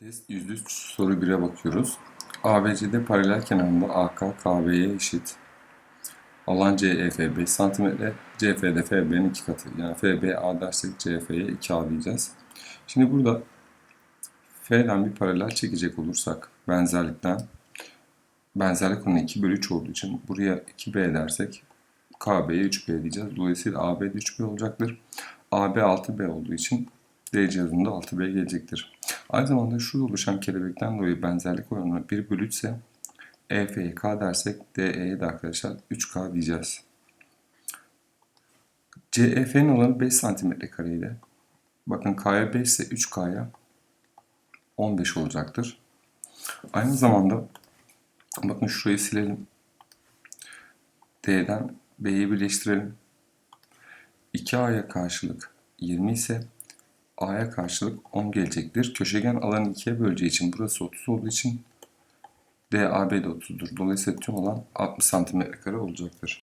Test %3 soru 1'e bakıyoruz. ABCD paralel kenarında AK KB'ye eşit. Alan CEF 5 cm, CF'de FB'nin 2 katı. Yani FB A dersek CF'ye 2A diyeceğiz. Şimdi burada F'den bir paralel çekecek olursak benzerlikten benzerlik onun 2 bölü 3 olduğu için buraya 2B dersek KB'ye 3B diyeceğiz. Dolayısıyla AB de 3B olacaktır. AB 6B olduğu için D cihazında 6B gelecektir. Aynı zamanda şu oluşan kelebekten dolayı benzerlik oranı 1 bölü 3 ise EF'ye K dersek DE'ye de arkadaşlar 3K diyeceğiz. CEF'nin olanı 5 cm kareydi. Bakın K'ya 5 ise 3K'ya 15 olacaktır. Aynı zamanda bakın şurayı silelim. D'den B'yi birleştirelim. 2A'ya karşılık 20 ise A'ya karşılık 10 gelecektir. Köşegen alanı 2'ye böleceği için burası 30 olduğu için DAB de 30'dur. Dolayısıyla tüm alan 60 cm kare olacaktır.